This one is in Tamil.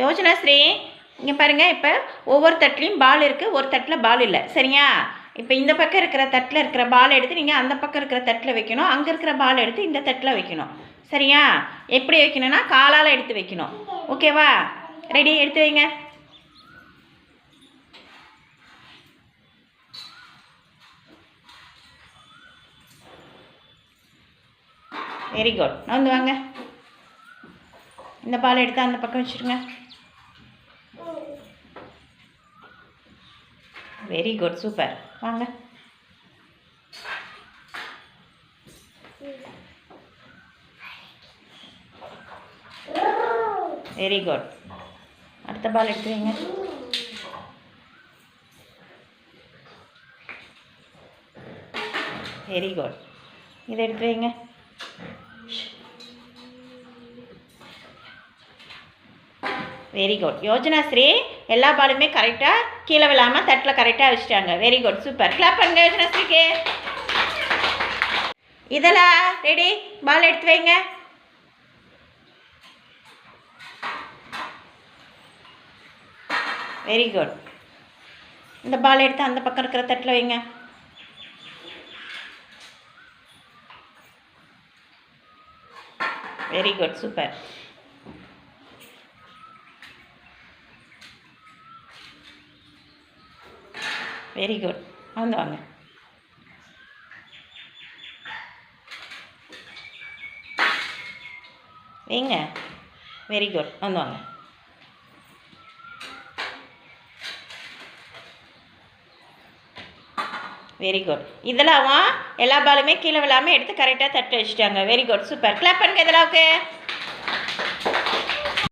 யோஜனா ஸ்ரீ இங்கே பாருங்கள் இப்போ ஒவ்வொரு தட்டிலையும் பால் இருக்குது ஒரு தட்டில் பால் இல்லை. சரியா? இப்போ இந்த பக்கம் இருக்கிற தட்டில் இருக்கிற பால் எடுத்து நீங்கள் அந்த பக்கம் இருக்கிற தட்டில் வைக்கணும் அங்கே இருக்கிற பால் எடுத்து இந்த தட்டில் வைக்கணும். சரியா? எப்படி வைக்கணும்னா காலால் எடுத்து வைக்கணும். ஓகேவா ரெடி எடுத்து வைங்க. வெரி குட் வந்து வாங்க. இந்த பால் எடுத்து அந்த பக்கம் வச்சுருங்க. வெரி குட் சூப்பர் வாங்க. வெரி குட் அடுத்த பால் எடுத்துவீங்க வெரி குட் இதை எடுத்து வைங்க வெரி குட் யோஜனா ஸ்ரீ எல்லா பாலுமே கரெக்டாக கீழே விழாமல் தட்டில் கரெக்டாக வச்சுட்டாங்க. வெரி குட் சூப்பர் கிளாப் பண்ணுங்க யோஜனா ஸ்ரீக்கு. இதெல்லாம் ரெடி பால் எடுத்து வைங்க. வெரி குட் இந்த பால் எடுத்து அந்த பக்கம் இருக்கிற தட்டில் வைங்க. Very good super very good வந்து வாங்க வைங்க. வெரி குட் வந்து வாங்க வெரி குட் இதெல்லாம்? எல்லா பாலுமே கீழே விழாமல் எடுத்து கரெக்டாக தட்டு வச்சுட்டாங்க. வெரி குட் சூப்பர் கிளாப் பண்ணுங்க இதெல்லாம் ஓகே